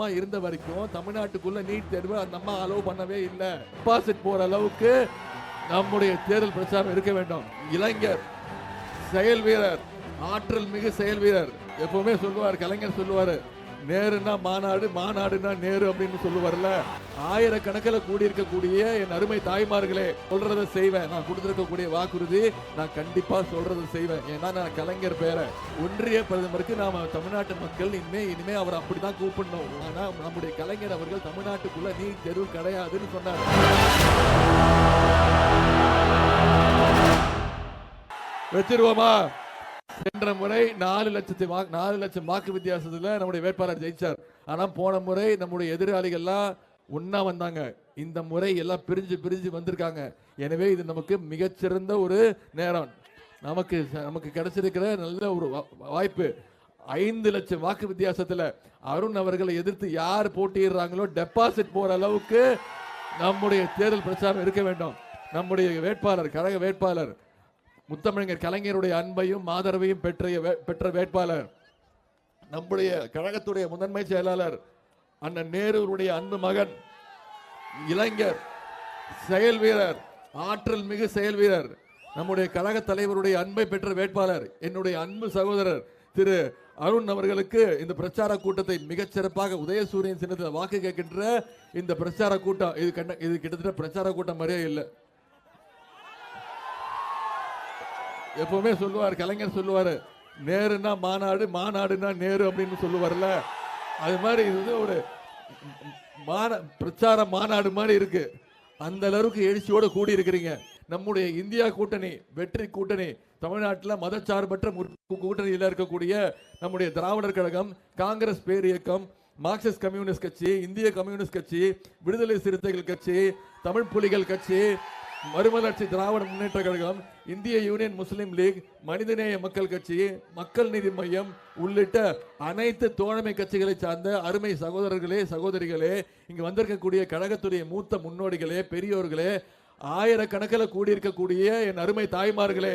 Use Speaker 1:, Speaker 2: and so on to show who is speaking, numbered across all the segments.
Speaker 1: அம்மா இருந்த வரைக்கும் தமிழ்நாட்டுக்குள்ள நீட் தேர்வு அந்த அம்மா அலோவ் பண்ணவே இல்லை. டெபாசிட் போற அளவுக்கு நம்முடைய தேர்தல் பிரச்சாரம் இருக்க வேண்டும். இளைஞர் செயல் வீரர் ஆற்றல் மிகு செயல் வீரர். எப்பவுமே சொல்லுவார் கலைஞர் சொல்லுவார். நேருன்னா மாநாடு மாநாடுனா நேரு அப்படின்னு சொல்லுவார்ல? ஆயிரக்கணக்கில் கூடியிருக்கக்கூடிய என் அருமை தாய்மார்களே சொல்றதை செய்வேன். நான் கொடுத்துருக்கக்கூடிய வாக்குறுதி நான் கண்டிப்பா சொல்றதை செய்வேன். ஏன்னா நான் கலைஞர் பேரை ஒன்றிய பிரதமருக்கு நாம தமிழ்நாட்டு மக்கள் இனிமே இனிமே அவர் அப்படிதான் கூப்பிடணும். ஆனா நம்முடைய கலைஞர் அவர்கள் தமிழ்நாட்டுக்குள்ள நீ தெரு கிடையாதுன்னு சொன்னார். வச்சிருவோமா? சென்ற முறை நாலு லட்சத்தை நாலு லட்சம் வாக்கு வித்தியாசத்தில் நம்முடைய வேட்பாளர் ஜெயிச்சார். ஆனால் போன முறை நம்முடைய எதிராளிகள்லாம் ஒன்றா வந்தாங்க. இந்த முறை எல்லாம் பிரிஞ்சு பிரிஞ்சு வந்திருக்காங்க. எனவே இது நமக்கு மிகச்சிறந்த ஒரு நேரம். நமக்கு நமக்கு கிடைச்சிருக்கிற நல்ல ஒரு வா- வாய்ப்பு. ஐந்து லட்சம் வாக்கு வித்தியாசத்தில் அருண் அவர்களை எதிர்த்து யார் போட்டியிடுறாங்களோ டெபாசிட் போற அளவுக்கு நம்முடைய தேர்தல் பிரச்சாரம் இருக்க வேண்டும். நம்முடைய வேட்பாளர் கழக வேட்பாளர் முத்தமிழர் கலைஞருடைய அன்பையும் ஆதரவையும் பெற்ற வே- பெற்ற வேட்பாளர் நம்முடைய கழகத்துடைய முதன்மை செயலாளர் அண்ணன் நேருடைய அன்பு மகன் இளைஞர் செயல் வீரர் ஆற்றல் மிகு செயல் வீரர் நம்முடைய கழக தலைவருடைய அன்பை பெற்ற வேட்பாளர் என்னுடைய அன்பு சகோதரர் திரு அருண் அவர்களுக்கு இந்த பிரச்சார கூட்டத்தை மிகச்சிறப்பாக உதயசூரியன் சின்னத்தில் வாக்கு கேட்கின்ற இந்த பிரச்சார கூட்டம் இது கண்ட இது கிட்டத்தட்ட பிரச்சார கூட்டம் மாதிரியே இல்லை. எப்பவுமே சொல்லுவார் கலைஞர் சொல்லுவார் நேருன்னா மாநாடு மாநாடுனா நேரு அப்படின்னு சொல்லுவார்ல. அது மாதிரி இது வந்து ஒரு மான பிரச்சார மாநாடு மாதிரி இருக்கு. அந்த அளவுக்கு எழுச்சியோடு கூடி இருக்கிறீங்க நம்முடைய இந்தியா கூட்டணி வெற்றி கூட்டணி தமிழ்நாட்டில் மதச்சார்பற்ற முற்போக்கு கூட்டணியில் இருக்கக்கூடிய நம்முடைய திராவிடர் கழகம் காங்கிரஸ் பேரியக்கம் மார்க்சிஸ்ட் கம்யூனிஸ்ட் கட்சி இந்திய கம்யூனிஸ்ட் கட்சி விடுதலை சிறுத்தைகள் கட்சி தமிழ் புலிகள் கட்சி மறுமலர்ச்சி திராவிட முன்னேற்ற கழகம் இந்திய யூனியன் முஸ்லீம் லீக் மனிதநேய மக்கள் கட்சி மக்கள் நீதி மையம் உள்ளிட்ட அனைத்து தோழமை கட்சிகளை சார்ந்த அருமை சகோதரர்களே சகோதரிகளே இங்கு வந்திருக்கக்கூடிய கழகத்துடைய மூத்த முன்னோடிகளே பெரியோர்களே ஆயிரக்கணக்கில் கூடியிருக்கக்கூடிய என் அருமை தாய்மார்களே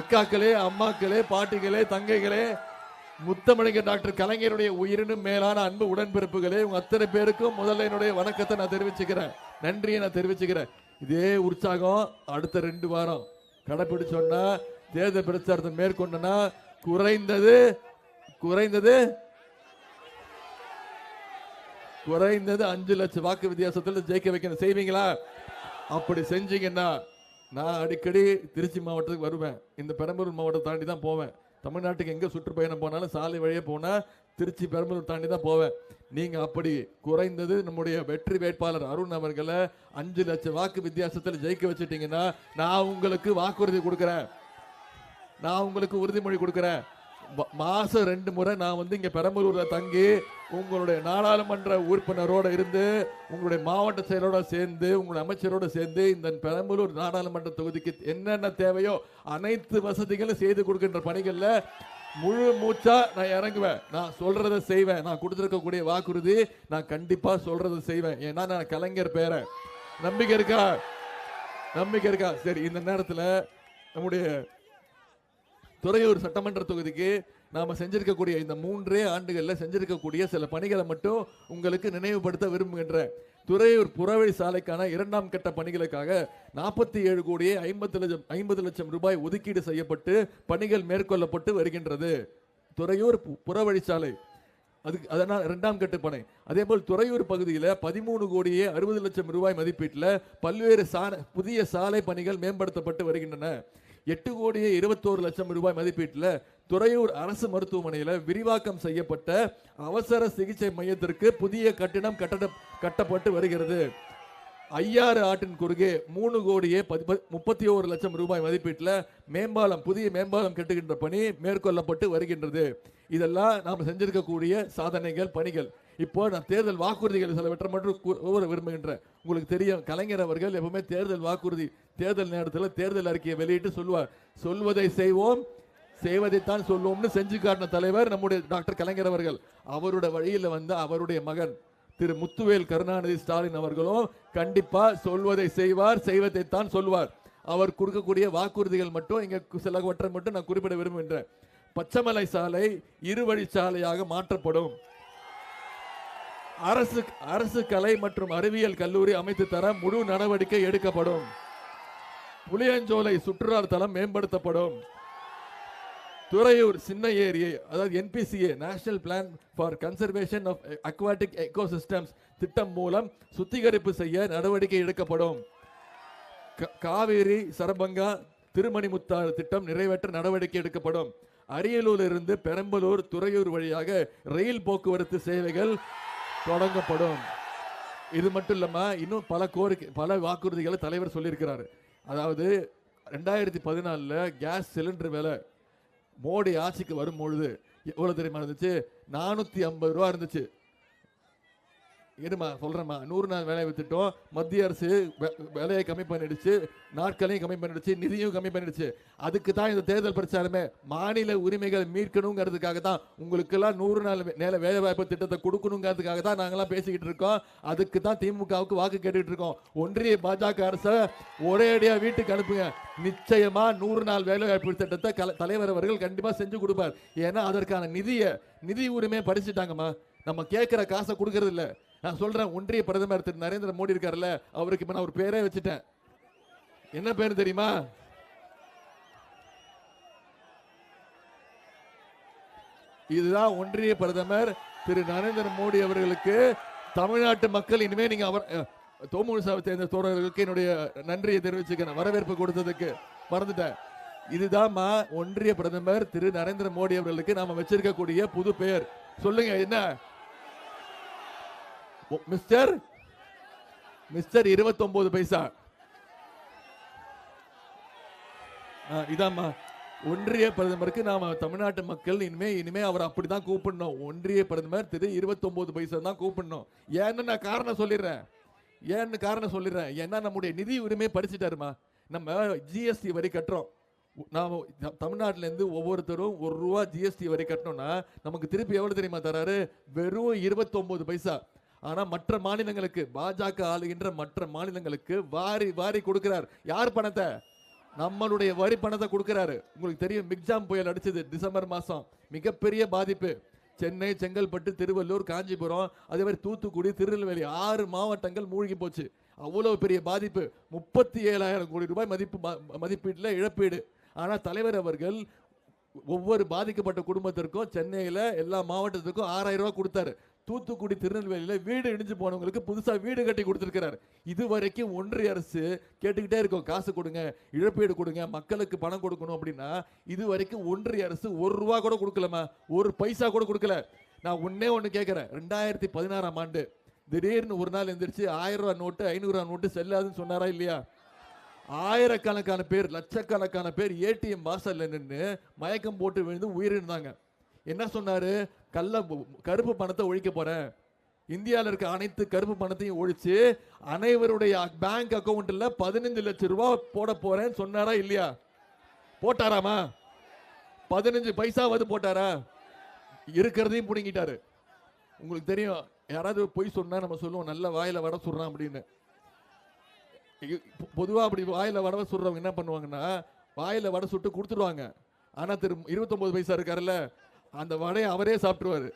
Speaker 1: அக்காக்களே அம்மாக்களே பாட்டிகளே தங்கைகளே முத்தமிழக டாக்டர் கலைஞருடைய உயிரினும் மேலான அன்பு உடன்பிறப்புகளே உங்க அத்தனை பேருக்கும் முதல்ல என்னுடைய வணக்கத்தை நான் தெரிவிச்சுக்கிறேன். நன்றியை நான் தெரிவிச்சுக்கிறேன். இதே உற்சாகம் அடுத்த ரெண்டு வாரம். கடைபிடிச்சோன்னா தேர்தல் பிரச்சாரத்தை மேற்கொண்டனா குறைந்தது குறைந்தது குறைந்தது அஞ்சு லட்சம் வாக்கு வித்தியாசத்தில் ஜெயிக்க வைக்கணும். செய்வீங்களா? அப்படி செஞ்சீங்கன்னா நான் அடிக்கடி திருச்சி மாவட்டத்துக்கு வருவேன். இந்த பெரம்பலூர் மாவட்டத்தை தாண்டி தான் போவேன். தமிழ்நாட்டுக்கு எங்கே சுற்றுப்பயணம் போனாலும் சாலை வழியே போனால் திருச்சி பெரம்பலூர் தாண்டி தான் போவேன். நீங்கள் அப்படி குறைந்தது நம்முடைய வெற்றி வேட்பாளர் அருண் அவர்களை அஞ்சு லட்சம் வாக்கு வித்தியாசத்தில் ஜெயிக்க வச்சுட்டீங்கன்னா நான் உங்களுக்கு வாக்குறுதி கொடுக்குறேன். நான் உங்களுக்கு உறுதிமொழி கொடுக்குறேன். மாதம் மாசம் ரெண்டு முறை நான் வந்து இங்க பெரம்பலூர்ல தங்கி உங்களுடைய நாடாளுமன்ற உறுப்பினரோட இருந்து உங்களுடைய மாவட்ட செயலோட சேர்ந்து உங்களுடைய அமைச்சரோட சேர்ந்து இந்த பெரம்பலூர் நாடாளுமன்ற தொகுதிக்கு என்னென்ன தேவையோ அனைத்து வசதிகளும் செய்து கொடுக்கின்ற பணிகளில் முழு மூச்சா நான் இறங்குவேன். நான் சொல்றத செய்வேன். நான் கொடுத்துருக்கக்கூடிய வாக்குறுதி நான் கண்டிப்பா சொல்றத செய்வேன். ஏன்னா நான் கலைஞர் பேரன். நம்பிக்கை இருக்கா? நம்பிக்கை இருக்கா? சரி இந்த நேரத்தில் நம்முடைய துறையூர் சட்டமன்ற தொகுதிக்கு நாம் செஞ்சிருக்கக்கூடிய இந்த மூன்றே ஆண்டுகளில் செஞ்சிருக்கக்கூடிய சில பணிகளை மட்டும் உங்களுக்கு நினைவுபடுத்த விரும்புகின்றேன். துறையூர் புறவழி சாலைக்கான இரண்டாம் கட்ட பணிகளுக்காக நாற்பத்தி ஏழு கோடியே ஐம்பது லட்சம் ஐம்பது லட்சம் ரூபாய் ஒதுக்கீடு செய்யப்பட்டு பணிகள் மேற்கொள்ளப்பட்டு வருகின்றது. துறையூர் பு- புறவழிச்சாலை அதுக்கு அதனால் இரண்டாம் கட்ட பணி. அதே போல் துறையூர் பகுதியில் பதிமூணு கோடியே அறுபது லட்சம் ரூபாய் மதிப்பீட்டில் பல்வேறு சாலை புதிய சாலை பணிகள் மேம்படுத்தப்பட்டு வருகின்றன. எட்டு கோடியே இருபத்தோரு லட்சம் ரூபாய் மதிப்பீட்டில் துறையூர் அரசு மருத்துவமனையில் விரிவாக்கம் செய்யப்பட்ட அவசர சிகிச்சை மையத்திற்கு புதிய கட்டிடம் கட்டட கட்டப்பட்டு வருகிறது. ஐயாறு ஆற்றின் குறுகே மூணு கோடியே முப்பத்தி ஓரு லட்சம் ரூபாய் மதிப்பீட்டில் மேம்பாலம் புதிய மேம்பாலம் கட்டுகின்ற பணி மேற்கொள்ளப்பட்டு வருகின்றது. இதெல்லாம் நாம் செஞ்சிருக்கக்கூடிய சாதனைகள் பணிகள். இப்போ நான் தேர்தல் வாக்குறுதிகள் சிலவற்றை மட்டும் கூற விரும்புகின்றேன் உங்களுக்கு தெரியும் கலைஞர் அவர்கள் எப்பவுமே தேர்தல் வாக்குறுதி தேர்தல் நேரத்தில் தேர்தல் அறிக்கையை வெளியிட்டு சொல்லுவார். சொல்வதை செய்வோம் செய்வதைத்தான் சொல்லுவோம்னு செஞ்சு காட்டின தலைவர் நம்முடைய டாக்டர் கலைஞர் அவர்கள். அவருடைய வழியில் வந்த அவருடைய மகன் திரு முத்துவேல் கருணாநிதி ஸ்டாலின் அவர்களும் கண்டிப்பா சொல்வதை செய்வார் செய்வதைத்தான் சொல்வார். அவர் கொடுக்கக்கூடிய வாக்குறுதிகள் மட்டும் இங்க சிலவற்றை மட்டும் நான் குறிப்பிட விரும்புகின்றேன். பச்சைமலை சாலை இருவழி சாலையாக மாற்றப்படும். அரசு அரசு கலை மற்றும் அறிவியல் கல்லூரி அமைத்து தர முழு நடவடிக்கை எடுக்கப்படும். புளியஞ்சோலை சுற்றுலா தலம் மேம்படுத்தப்படும். துறையூர் சின்ன ஏரியை அதாவது N P C A national plan for conservation of aquatic ecosystems திட்டம் மூலம் சுத்திகரிப்பு செய்ய நடவடிக்கை எடுக்கப்படும். காவேரி சரபங்கா திருமணிமுத்தாறு திட்டம் நிறைவேற்ற நடவடிக்கை எடுக்கப்படும். அரியலூரிலிருந்து பெரம்பலூர் துறையூர் வழியாக ரயில் போக்குவரத்து சேவைகள் தொடங்கப்படும். இது மட்டும் இல்லாமல் இன்னும் பல கோரிக்கை பல வாக்குறுதிகளை தலைவர் சொல்லியிருக்கிறார். அதாவது ரெண்டாயிரத்தி பதினாலில் கேஸ் சிலிண்டர் விலை மோடி ஆட்சிக்கு வரும்பொழுது எவ்வளவு தெரியுமா இருந்துச்சு? நானூத்தி ஐம்பது ரூபா இருந்துச்சு. இருமா சொல்கிறேம்மா நூறு நாள் வேலையை வித்துட்டோம். மத்திய அரசு வே- வேலையை கம்மி பண்ணிடுச்சு. நாட்களையும் கம்மி பண்ணிடுச்சு. நிதியும் கம்மி பண்ணிடுச்சு. அதுக்கு தான் இந்த தேர்தல் பிரச்சாரமே மாநில உரிமைகள் மீட்கணுங்கிறதுக்காக தான் உங்களுக்கெல்லாம் நூறு நாள் நேர வேலை வாய்ப்பு திட்டத்தை கொடுக்கணுங்கிறதுக்காக தான் நாங்களாம் பேசிக்கிட்டு இருக்கோம். அதுக்கு தான் திமுகவுக்கு வாக்கு கேட்டுக்கிட்டு இருக்கோம். ஒன்றிய பாஜக அரசை ஒரே வீட்டுக்கு அனுப்புங்க. நிச்சயமாக நூறு நாள் வேலை வாய்ப்பு திட்டத்தை கல- தலைவர் அவர்கள் கண்டிப்பாக செஞ்சு கொடுப்பார். ஏன்னா அதற்கான நிதியை நிதி உரிமையை படிச்சுட்டாங்கம்மா நம்ம கேட்குற காசை கொடுக்கறது நான் சொல்றேன் ஒன்றிய பிரதமர் திரு. நரேந்திர மோடி இருக்காருல்ல அவருக்கு இப்ப நான் ஒரு பேரே வச்சுட்டேன். என்ன பேர் தெரியுமா? இதுதான் ஒன்றிய பிரதமர் திரு. நரேந்திர மோடி அவர்களுக்கு தமிழ்நாட்டு மக்கள் இனிமே நீங்க அவர் அஹ், தோமுசாவை சேர்ந்த தோழர்களுக்கு என்னுடைய நன்றியை தெரிவிச்சுக்கிறேன் வரவேற்பு கொடுத்ததுக்கு மறந்துட்டேன். இதுதான்மா ஒன்றிய பிரதமர் திரு. நரேந்திர மோடி அவர்களுக்கு நாம வச்சிருக்கக்கூடிய புது பெயர் சொல்லுங்க என்ன? Mister mister 29 paisa. இதாம்மா. ஒன்றிய பிரதமருக்கு நாம தமிழ்நாட்டு மக்கள் இனிமே இனிமே அவர் அப்படிதான் கூப்பிடணும். ஒன்றிய பிரதமர் திரு 29 பைசா தான் கூப்பிடணும். ஏன்னு நான் காரணம் சொல்லிடுறேன். ஏன்னு காரணம் சொல்லிடுறேன். ஏன்னா நம்முடைய நிதி உரிமையை பறிச்சுட்டாருமா. நம்ம ஜிஎஸ்டி வரி கட்டுறோம். நாம தமிழ்நாட்டிலேருந்து தமிழ்நாட்டுல இருந்து ஒவ்வொருத்தரும் ஒரு ரூபா ஜிஎஸ்டி வரி கட்டணும்னா நமக்கு திருப்பி எவ்வளவு தெரியுமா தராரு? வெறும் 29 பைசா. ஆனால் மற்ற மாநிலங்களுக்கு பாஜக ஆளுகின்ற மற்ற மாநிலங்களுக்கு வாரி வாரி கொடுக்கிறார். யார் பணத்தை? நம்மளுடைய வரி பணத்தை கொடுக்கிறாரு. உங்களுக்கு தெரியும் மிக்ஜாம் புயல் அடிச்சது டிசம்பர் மாதம் மிகப்பெரிய பாதிப்பு. சென்னை செங்கல்பட்டு திருவள்ளூர் காஞ்சிபுரம் அதே மாதிரி தூத்துக்குடி திருநெல்வேலி ஆறு மாவட்டங்கள் மூழ்கி போச்சு. அவ்வளவு பெரிய பாதிப்பு. முப்பத்தி ஏழாயிரம் கோடி ரூபாய் மதிப்பு ம- இழப்பீடு. ஆனால் தலைவர் அவர்கள் ஒவ்வொரு பாதிக்கப்பட்ட குடும்பத்திற்கும் சென்னையில் எல்லா மாவட்டத்துக்கும் ஆறாயிரம் ரூபாய் கொடுத்தாரு. தூத்துக்குடி திருநெல்வேலியில் வீடு இடிஞ்சு போனவங்களுக்கு புதுசாக வீடு கட்டி கொடுத்துருக்கிறார். இது வரைக்கும் ஒன்றிய அரசு கேட்டுக்கிட்டே இருக்கும். காசு கொடுங்க இழப்பீடு கொடுங்க மக்களுக்கு பணம் கொடுக்கணும் அப்படின்னா இது வரைக்கும் ஒன்றிய அரசு ஒரு ரூபா கூட கொடுக்கலமா ஒரு பைசா கூட கொடுக்கல. நான் ஒன்னே ஒன்று கேட்குறேன். ரெண்டாயிரத்தி பதினாறாம் ஆண்டு திடீர்னு ஒரு நாள் எந்திரிச்சு ஆயிரம் ரூபா நோட்டு ஐநூறுரூவா நோட்டு செல்லாதுன்னு சொன்னாரா இல்லையா? ஆயிரக்கணக்கான பேர் லட்சக்கணக்கான பேர் ஏடிஎம் வாசல்ல நின்று மயக்கம் போட்டு விழுந்து உயிரிழந்தாங்க. என்ன சொன்னாரு? கள்ள கருப்பு பணத்தை ஒழிக்க போறேன். இந்தியாவில் இருக்க அனைத்து கருப்பு பணத்தையும் ஒழிச்சு அனைவருடைய பேங்க் அக்கௌண்ட்டில் பதினஞ்சு லட்சம் ரூபா போட போறேன்னு சொன்னாரா இல்லையா? போட்டாராமா? பதினஞ்சு பைசாவது போட்டாரா? இருக்கிறதையும் பிடுங்கிட்டாரு. உங்களுக்கு தெரியும் யாராவது பொய் சொன்னா நம்ம சொல்லுவோம் நல்ல வாயில வட சொல்றான் அப்படின்னு. பொதுவாக அப்படி வாயில வடவை சுடுறவங்க என்ன பண்ணுவாங்கன்னா வாயில வடை சுட்டு கொடுத்துருவாங்க. ஆனால் திரு 29 பைசா இருக்காருல்ல அந்த வடையை அவரே சாப்பிட்டுருவாரு.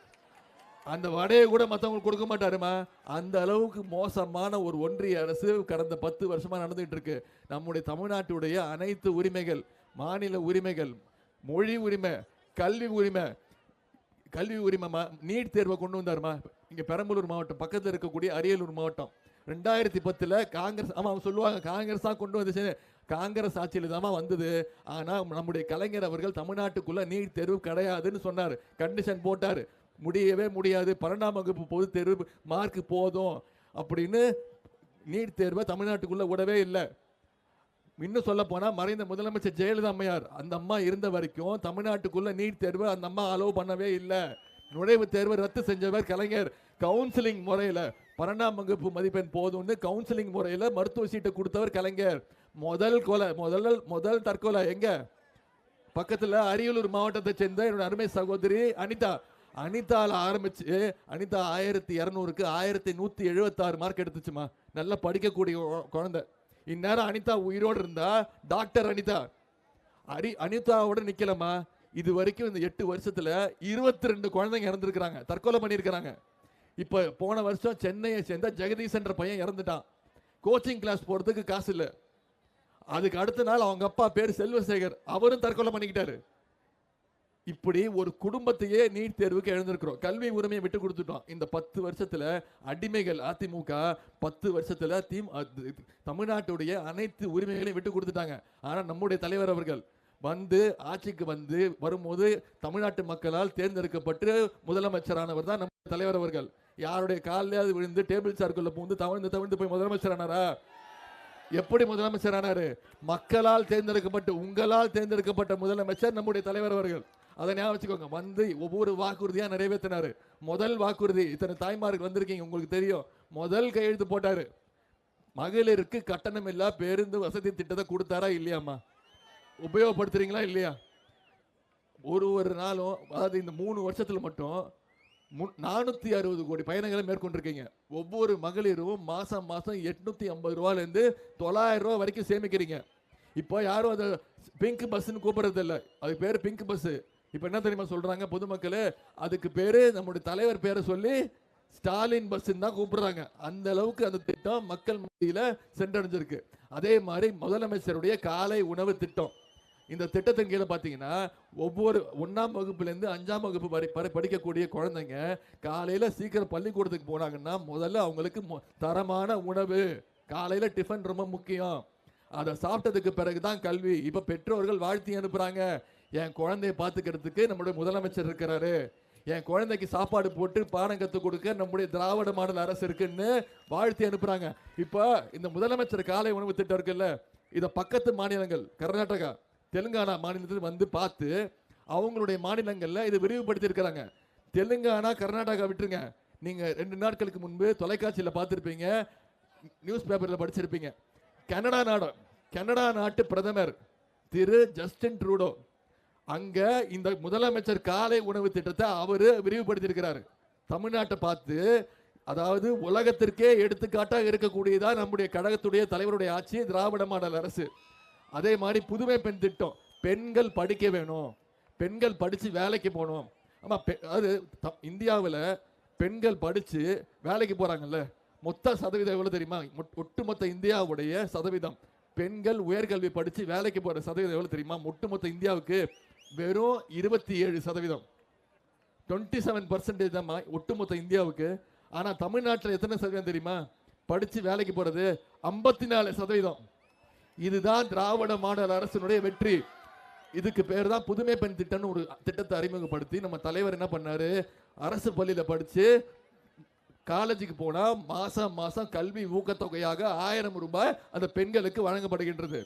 Speaker 1: அந்த வடையை கூட மத்தவங்களுக்கு கொடுக்க மாட்டாருமா? அந்த அளவுக்கு மோசமான ஒரு ஒன்றிய அரசு கடந்த பத்து வருஷமா நடந்துகிட்டு இருக்கு நம்முடைய தமிழ்நாட்டுடைய அனைத்து உரிமைகள் மாநில உரிமைகள் மொழி உரிமை கல்வி உரிமை கல்வி உரிமைமா நீட் தேர்வை கொண்டு வந்தாருமா? இங்க பெரம்பலூர் மாவட்டம் பக்கத்தில் இருக்கக்கூடிய அரியலூர் மாவட்டம். ரெண்டாயிரத்தி பத்துல காங்கிரஸ் ஆமாம் அவங்க சொல்லுவாங்க காங்கிரஸ் தான் கொண்டு வந்துச்சு காங்கிரஸ் ஆட்சியில் தான் வந்தது. ஆனால் நம்முடைய கலைஞர் அவர்கள் தமிழ்நாட்டுக்குள்ளே நீட் தேர்வு கிடையாதுன்னு சொன்னார். கண்டிஷன் போட்டார். முடியவே முடியாது. பன்னெண்டாம் வகுப்பு பொது தேர்வு மார்க் போதும் அப்படின்னு நீட் தேர்வை தமிழ்நாட்டுக்குள்ளே விடவே இல்லை. இன்னும் சொல்ல போனால் மறைந்த முதலமைச்சர் ஜெயலலிதா அம்மையார் அந்த அம்மா இருந்த வரைக்கும் தமிழ்நாட்டுக்குள்ளே நீட் தேர்வு அந்த அம்மா அலோவ் பண்ணவே இல்லை. நுழைவுத் தேர்வை ரத்து செஞ்சவர் கலைஞர். கவுன்சிலிங் முறையில் பன்னெண்டாம் வகுப்பு மதிப்பெண் போதும்னு கவுன்சிலிங் முறையில் மருத்துவ சீட்டை கொடுத்தவர் கலைஞர். முதல் கொலை முதல் முதல் தற்கொலை எங்க? பக்கத்துல அரியலூர் மாவட்டத்தை சேர்ந்த என்னோட அருமை சகோதரி அனிதா. அனிதால ஆரம்பிச்சு அனிதா ஆயிரத்தி இரநூறுக்கு ஆயிரத்தி நூத்தி எழுபத்தாறு மார்க் எடுத்துச்சுமா. நல்லா படிக்கக்கூடிய குழந்தை. இந்நேரம் அனிதா உயிரோடு இருந்தா டாக்டர் அனிதா. அரி அனிதாவோட நிற்கலம்மா இது வரைக்கும் இந்த எட்டு வருஷத்துல இருபத்தி ரெண்டு குழந்தைங்க இறந்துருக்குறாங்க. தற்கொலை பண்ணியிருக்கிறாங்க. இப்ப போன வருஷம் சென்னையை சேர்ந்த ஜெகதீஷன்ற பையன் இறந்துட்டான். கோச்சிங் கிளாஸ் போறதுக்கு காசு இல்ல. அதுக்கு அடுத்த நாள் அவங்க அப்பா பேர் செல்வசேகர். அவரும் தற்கொலை பண்ணிக்கிட்டாரு. இப்படி ஒரு குடும்பத்தையே நீட் தேர்வுக்கு எழுந்திருக்கிறோம். கல்வி உரிமையை விட்டு கொடுத்துட்டோம். இந்த பத்து வருஷத்துல அடிமைகள் அதிமுக பத்து வருஷத்துல தீம் தமிழ்நாட்டுடைய அனைத்து உரிமைகளையும் விட்டு கொடுத்துட்டாங்க. ஆனா நம்முடைய தலைவர் அவர்கள் வந்து ஆட்சிக்கு வந்து வரும்போது தமிழ்நாட்டு மக்களால் தேர்ந்தெடுக்கப்பட்டு முதலமைச்சரானவர் தான் நம்ம தலைவர் அவர்கள். யாருடைய காலையாவது விழுந்து டேபிள் சார்க்குள்ள பூந்து தவழ்ந்து தவழ்ந்து போய் முதலமைச்சரானாரா? எப்படி முதலமைச்சரானாரு மக்களால் தேர்ந்தெடுக்கப்பட்டு உங்களால் தேர்ந்தெடுக்கப்பட்ட முதலமைச்சர் நம்முடைய தலைவர் அவர்கள். அதை ஞாபகம் வச்சுக்கோங்க. வந்து ஒவ்வொரு வாக்குறுதியா நிறைவேற்றினாரு. முதல் வாக்குறுதி இத்தனை தாய்மார்கள் வந்திருக்கீங்க உங்களுக்கு தெரியும். முதல் கையெழுத்து போட்டாரு. மகளிருக்கு கட்டணம் இல்லா பேருந்து வசதி திட்டத்தை கொடுத்தாரா இல்லையாம்மா? உபயோகப்படுத்துறீங்களா இல்லையா? ஒரு ஒரு நாளும் அதாவது இந்த மூணு வருஷத்துல மட்டும் நானூத்தி அறுபது கோடி பயணங்களை மேற்கொண்டிருக்கீங்க. ஒவ்வொரு மகளிரும் மாசம் மாசம் எட்நூத்தி ஐம்பது ரூபாலேருந்து தொள்ளாயிரம் ரூபா வரைக்கும் சேமிக்கிறீங்க. இப்போ யாரும் அதை பிங்க் பஸ்ன்னு கூப்பிடுறது அது பேர் பிங்க் பஸ்ஸு இப்போ என்ன தெரியுமா சொல்கிறாங்க பொதுமக்களே? அதுக்கு பேர் நம்முடைய தலைவர் பேரை சொல்லி ஸ்டாலின் பஸ்ஸுன்னு தான் கூப்பிடுறாங்க. அந்த அளவுக்கு அந்த திட்டம் மக்கள் மத்தியில் சென்றடைஞ்சிருக்கு. அதே மாதிரி முதலமைச்சருடைய காலை உணவு திட்டம். இந்த திட்டத்தின் கீழே பார்த்தீங்கன்னா ஒவ்வொரு ஒன்றாம் வகுப்புலேருந்து அஞ்சாம் வகுப்பு வரை படிக்கக்கூடிய குழந்தைங்க காலையில் சீக்கிரம் பள்ளிக்கூடத்துக்கு போனாங்கன்னா முதல்ல அவங்களுக்கு மொ- தரமான உணவு. காலையில் டிஃபன் ரொம்ப முக்கியம். அதை சாப்பிட்டதுக்கு பிறகு தான் கல்வி. இப்போ பெற்றோர்கள் வாழ்த்தி அனுப்புகிறாங்க என் குழந்தைய பார்த்துக்கிறதுக்கு நம்முடைய முதலமைச்சர் இருக்கிறாரு. என் குழந்தைக்கு சாப்பாடு போட்டு பாடம் கற்றுக் கொடுக்க நம்முடைய திராவிட மாடல் அரசு இருக்குன்னு வாழ்த்தி அனுப்புகிறாங்க இப்போ இந்த முதலமைச்சர் காலை உணவு திட்டம் இருக்குல்ல இதை பக்கத்து மாநிலங்கள் கர்நாடகா தெலுங்கானா மாநிலத்தில் வந்து பார்த்து அவங்களுடைய மாநிலங்களில் இதை விரிவுபடுத்தியிருக்கிறாங்க. தெலுங்கானா கர்நாடகா விட்டுருங்க. நீங்கள் ரெண்டு நாட்களுக்கு முன்பு தொலைக்காட்சியில் பார்த்துருப்பீங்க. நியூஸ் பேப்பரில் படிச்சிருப்பீங்க. கனடா நாடு கனடா நாட்டு பிரதமர் திரு ஜஸ்டின் ட்ரூடோ அங்கே இந்த முதலமைச்சர் காலை உணவு திட்டத்தை அவர் விரிவுபடுத்தியிருக்கிறாரு. தமிழ்நாட்டை பார்த்து அதாவது உலகத்திற்கே எடுத்துக்காட்டாக இருக்கக்கூடியதான் நம்முடைய கழகத்துடைய தலைவருடைய ஆட்சி திராவிட மாடல் அரசு. அதே மாதிரி புதுமை பெண் திட்டம். பெண்கள் படிக்க வேணும். பெண்கள் படித்து வேலைக்கு போகணும். ஆமாம் பெ- அது த- இந்தியாவில் பெண்கள் படித்து வேலைக்கு போகிறாங்கல்ல மொத்த சதவீதம் எவ்வளோ தெரியுமா? மொட்- ஒட்டுமொத்த இந்தியாவுடைய சதவீதம். பெண்கள் உயர்கல்வி படித்து வேலைக்கு போகிற சதவீதம் எவ்வளோ தெரியுமா? ஒட்டுமொத்த இந்தியாவுக்கு வெறும் இருபத்தி ஏழு சதவீதம். டுவெண்ட்டி செவன் பர்சன்டேஜ் தான் ஒட்டுமொத்த இந்தியாவுக்கு. ஆனால் தமிழ்நாட்டில் எத்தனை சதவீதம் தெரியுமா? படித்து வேலைக்கு போகிறது ஐம்பத்தி நாலு சதவீதம். இதுதான் திராவிட மாடல் அரசினுடைய வெற்றி. இதுக்கு பேர் தான் புதுமை பெண் திட்டம்னு ஒரு திட்டத்தை அறிமுகப்படுத்தி நம்ம தலைவர் என்ன பண்ணாரு? அரசு பள்ளியில் படித்து காலேஜுக்கு போனால் மாதம் மாதம் கல்வி ஊக்கத்தொகையாக ஆயிரம் ரூபாய் அந்த பெண்களுக்கு வழங்கப்படுகின்றது.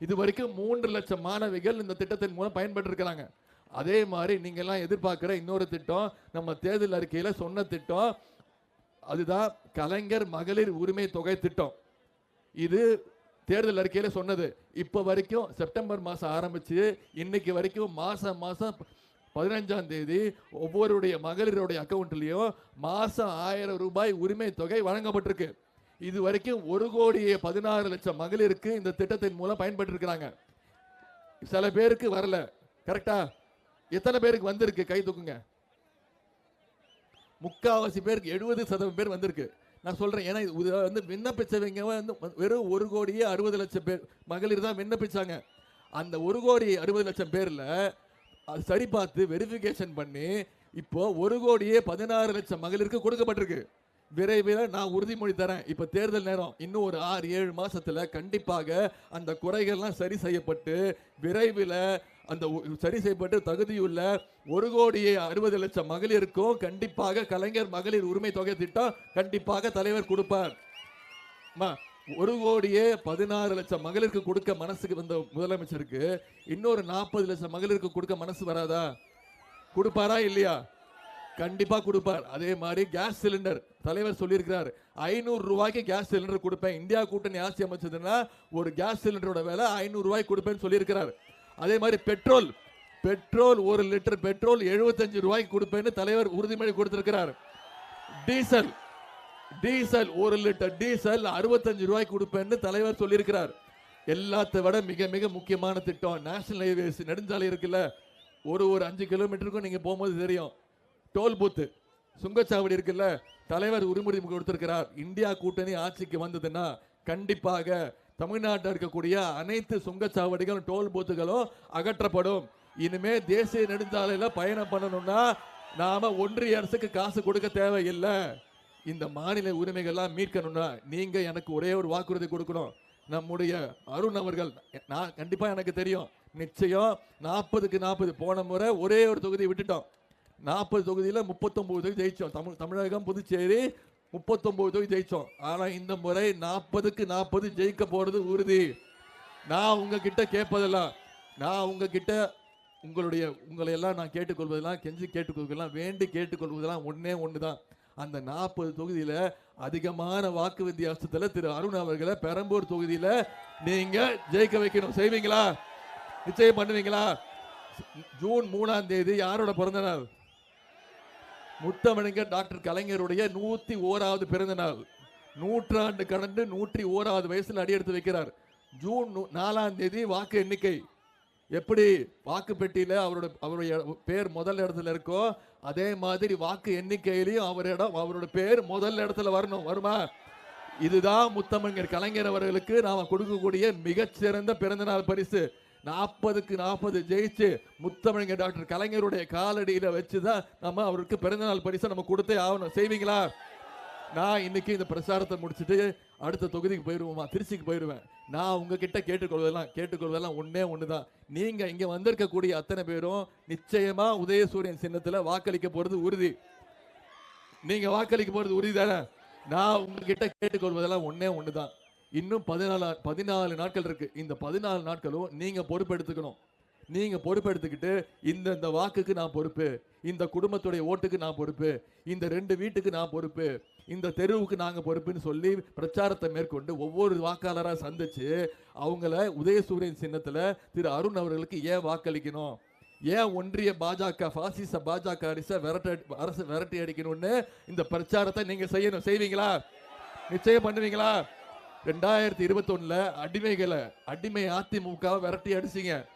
Speaker 1: இது வரைக்கும் மூன்று லட்சம் மாணவிகள் இந்த திட்டத்தின் மூலம் பயன்பட்டு அதே மாதிரி நீங்கள்லாம் எதிர்பார்க்குற இன்னொரு திட்டம் நம்ம தேர்தல் அறிக்கையில் சொன்ன திட்டம் அதுதான் கலைஞர் மகளிர் உரிமை தொகை திட்டம். இது தேர்தல் அறிக்கையில் சொன்னது. இப்போ வரைக்கும் செப்டம்பர் மாதம் ஆரம்பித்து இன்னைக்கு வரைக்கும் மாதம் மாதம் பதினஞ்சாம் தேதி ஒவ்வொருடைய மகளிருடைய அக்கௌண்ட்லேயும் மாதம் ஆயிரம் ரூபாய் உரிமை தொகை வழங்கப்பட்டிருக்கு. இது வரைக்கும் ஒரு கோடியே பதினாறு லட்சம் மகளிருக்கு இந்த திட்டத்தின் மூலம் பயன்பட்டு இருக்கிறாங்க சில பேருக்கு வரல. கரெக்டா? எத்தனை பேருக்கு வந்திருக்கு? கை தூக்குங்க. முக்காவாசி பேருக்கு எழுபது சதவீதம் பேர் வந்திருக்கு. நான் சொல்கிறேன் ஏன்னா இது வந்து விண்ணப்பித்தவங்க வந்து வெறும் ஒரு கோடியே அறுபது லட்சம் பேர். மகளிர் தான் விண்ணப்பிச்சாங்க. அந்த ஒரு கோடி அறுபது லட்சம் பேரில் அது சரி பார்த்து வெரிஃபிகேஷன் பண்ணி இப்போ ஒரு கோடியே பதினாறு லட்சம் மகளிருக்கு கொடுக்கப்பட்டிருக்கு. விரைவில் நான் உறுதிமொழி தரேன். இப்போ தேர்தல் நேரம். இன்னும் ஒரு ஆறு ஏழு மாதத்தில் கண்டிப்பாக அந்த குறைகள்லாம் சரி செய்யப்பட்டு விரைவில் அந்த சரி செய்யப்பட்டு தகுதியுள்ள ஒரு கோடியே அறுபது லட்சம் மகளிருக்கும் கண்டிப்பாக கலைஞர் மகளிர் உரிமை தொகை திட்டம் கண்டிப்பாக தலைவர் கொடுப்பார். ஒரு கோடியே பதினாறு லட்சம் மகளிருக்கு கொடுக்க மனசுக்கு வந்த முதலமைச்சருக்கு இன்னொரு நாற்பது லட்சம் மகளிருக்கு கொடுக்க மனசு வராதா? கொடுப்பாரா இல்லையா? கண்டிப்பா கொடுப்பார். அதே மாதிரி கேஸ் சிலிண்டர் தலைவர் சொல்லியிருக்கிறார். ஐநூறு ரூபாய்க்கு கேஸ் சிலிண்டர் கொடுப்பேன். இந்தியா கூட்டணி ஆட்சி அமைச்சதுன்னா ஒரு கேஸ் சிலிண்டரோட விலை ஐநூறு ரூபாய்க்கு கொடுப்பேன்னு சொல்லியிருக்கிறார். அதே மாதிரி பெட்ரோல். பெட்ரோல் ஒரு லிட்டர் பெட்ரோல் 75 ரூபாய்க்கு கொடுப்பேன்னு தலைவர் உறுதிமொழி கொடுத்திருக்கிறார். டீசல். டீசல் ஒரு லிட்டர் டீசல் அறுபத்தஞ்சு ரூபாய்க்கு கொடுப்பேன்னு தலைவர் சொல்லியிருக்கிறார். எல்லாத்தை விட மிக மிக முக்கியமான திட்டம் நேஷனல் ஹைவேஸ் நெடுஞ்சாலை இருக்குல்ல ஒரு ஒரு அஞ்சு கிலோமீட்டருக்கும் நீங்கள் போகும்போது தெரியும். டோல் பூத்து சுங்கச்சாவடி இருக்குல்ல தலைவர் உறுதிமொழி கொடுத்திருக்கிறார். இந்தியா கூட்டணி ஆட்சிக்கு வந்ததுன்னா கண்டிப்பாக தமிழ்நாட்டில் இருக்கக்கூடிய அனைத்து சுங்கச்சாவடிகளும் டோல் பூத்துகளும் அகற்றப்படும். இனிமே தேசிய நெடுஞ்சாலையில் பயணம் பண்ணணும்னா நாம ஒன்றிய அரசுக்கு காசு கொடுக்க தேவையில்லை. இந்த மாநில உரிமைகள்லாம் மீட்கணும்னா நீங்க எனக்கு ஒரே ஒரு வாக்குறுதி கொடுக்கணும். நம்முடைய அருண் அவர்கள் நான் கண்டிப்பா எனக்கு தெரியும். நிச்சயம் நாற்பதுக்கு நாற்பது போன முறை ஒரே ஒரு தொகுதி விட்டுட்டோம். நாற்பது தொகுதியில் முப்பத்தொம்பது தொகுதி ஜெயிச்சோம். தமிழ் தமிழகம் புதுச்சேரி முப்பத்தொம்போது தொகுதி ஜெயிச்சோம். ஆனால் இந்த முறை நாற்பதுக்கு நாற்பது ஜெயிக்க போகிறது உறுதி. நான் உங்ககிட்ட கேட்பதெல்லாம் நான் உங்ககிட்ட உங்களுடைய உங்களை எல்லாம் நான் கேட்டுக்கொள்வதெல்லாம் கெஞ்சி கேட்டுக்கொள்வதெல்லாம் வேண்டி கேட்டுக்கொள்வதெல்லாம் ஒன்றே ஒன்று தான் அந்த நாற்பது தொகுதியில் அதிகமான வாக்கு வித்தியாசத்தில் திரு அருண் அவர்களை பெரம்பூர் தொகுதியில் நீங்கள் ஜெயிக்க வைக்கணும். செய்வீங்களா? நிச்சயம் பண்ணுவீங்களா? ஜூன் மூணாம் தேதி யாரோட பிறந்த நாள்? முத்தமிழங்கர் டாக்டர் கலைஞருடைய நூற்றி ஓராவது பிறந்த நாள். நூற்றாண்டு கடந்து நூற்றி ஓராவது வயசில் அடியெடுத்து வைக்கிறார். ஜூன் நாலாம் தேதி வாக்கு எண்ணிக்கை. எப்படி? வாக்கு பெட்டியில் அவரோட அவருடைய பேர் முதல் இடத்துல இருக்கோ அதே மாதிரி வாக்கு எண்ணிக்கையிலையும் அவரிடம் அவரோட பேர் முதல் இடத்துல வரணும். வருமா? இதுதான் முத்தமிழர் கலைஞர் அவர்களுக்கு நாம் கொடுக்கக்கூடிய மிகச்சிறந்த பிறந்தநாள் பரிசு. நாற்பதுக்கு நாற்பது ஜெயிச்சு முத்தமிழங்க டாக்டர் கலைஞருடைய காலடியில் வச்சு தான் நம்ம அவருக்கு பிறந்தநாள் பரிசை நம்ம கொடுத்தே ஆகணும். செய்வீங்களா? நான் இன்னைக்கு இந்த பிரச்சாரத்தை முடிச்சுட்டு அடுத்த தொகுதிக்கு போயிடுவோமா திருச்சிக்கு போயிடுவேன் நான் உங்ககிட்ட கேட்டுக்கொள்வதெல்லாம் கேட்டுக்கொள்வதெல்லாம் ஒன்றே ஒன்று தான் நீங்கள் இங்கே வந்திருக்கக்கூடிய அத்தனை பேரும் நிச்சயமாக உதயசூரியன் சின்னத்தில் வாக்களிக்க போகிறது உறுதி. நீங்கள் வாக்களிக்க போகிறது உறுதி தானே? நான் உங்ககிட்ட கேட்டுக்கொள்வதெல்லாம் ஒன்றே ஒன்று தான் இன்னும் பதினாலு பதினாலு நாட்கள் இருக்கு. இந்த பதினாலு நாட்களும் நீங்க பொறுப்பெடுத்துக்கணும். நீங்க பொறுப்பெடுத்துக்கிட்டு இந்த இந்த வாக்குக்கு நான் பொறுப்பு இந்த குடும்பத்துடைய ஓட்டுக்கு நான் பொறுப்பு இந்த ரெண்டு வீட்டுக்கு நான் பொறுப்பு இந்த தெருவுக்கு நாங்கள் பொறுப்புன்னு சொல்லி பிரச்சாரத்தை மேற்கொண்டு ஒவ்வொரு வாக்காளராக சந்திச்சு அவங்கள உதயசூரியன் சின்னத்தில் திரு அருண் அவர்களுக்கு ஏன் வாக்களிக்கணும்? ஏன் ஒன்றிய பாஜக பாசிச பாஜக அரசை விரட்ட அரசு விரட்டி அடிக்கணும்னு இந்த பிரச்சாரத்தை நீங்கள் செய்யணும். செய்வீங்களா? நிச்சயம் பண்ணுவீங்களா? ரெண்டாயிரத்தி இருபத்தொன்னுல அடிமைகளை அடிமை அதிமுக விரட்டி அடிச்சிங்க.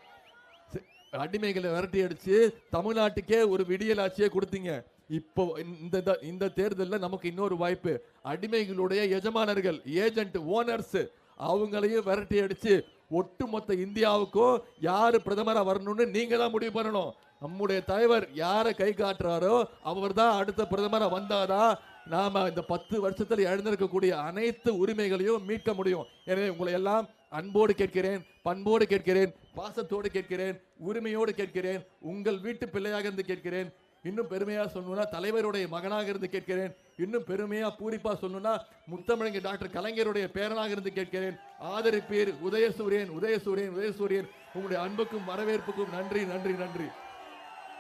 Speaker 1: அடிமைகளை விரட்டி அடிச்சு தமிழ்நாட்டுக்கே ஒரு விடியல் ஆட்சியை கொடுத்தீங்க. இப்போ இந்த த- இந்த தேர்தலில் நமக்கு இன்னொரு வாய்ப்பு. அடிமைகளுடைய எஜமானர்கள் ஏஜென்ட் ஓனர்ஸ் அவங்களையும் விரட்டி அடிச்சு ஒட்டுமொத்த இந்தியாவுக்கும் யார் பிரதமராக வரணும்னு நீங்கள் தான் முடிவு பண்ணணும். நம்முடைய தலைவர் யாரை கை காட்டுறாரோ அவர் தான் அடுத்த பிரதமராக வந்தாதான் நாம இந்த பத்து வருஷத்தில் எழுந்திருக்கக்கூடிய அனைத்து உரிமைகளையும் மீட்க முடியும். எனவே உங்களை எல்லாம் அன்போடு கேட்கிறேன் பண்போடு கேட்கிறேன் பாசத்தோடு கேட்கிறேன் உரிமையோடு கேட்கிறேன் உங்கள் வீட்டு பிள்ளையாக இருந்து கேட்கிறேன். இன்னும் பெருமையாக சொல்லணும்னா தலைவருடைய மகனாக இருந்து கேட்கிறேன். இன்னும் பெருமையாக பூரிப்பாக சொல்லணும்னா முத்தமிழங்க டாக்டர் கலைஞருடைய பேரனாக இருந்து கேட்கிறேன். ஆதரிப்பீர் உதயசூரியன் உதயசூரியன் உதயசூரியன். உங்களுடைய அன்புக்கும் வரவேற்புக்கும் நன்றி நன்றி நன்றி.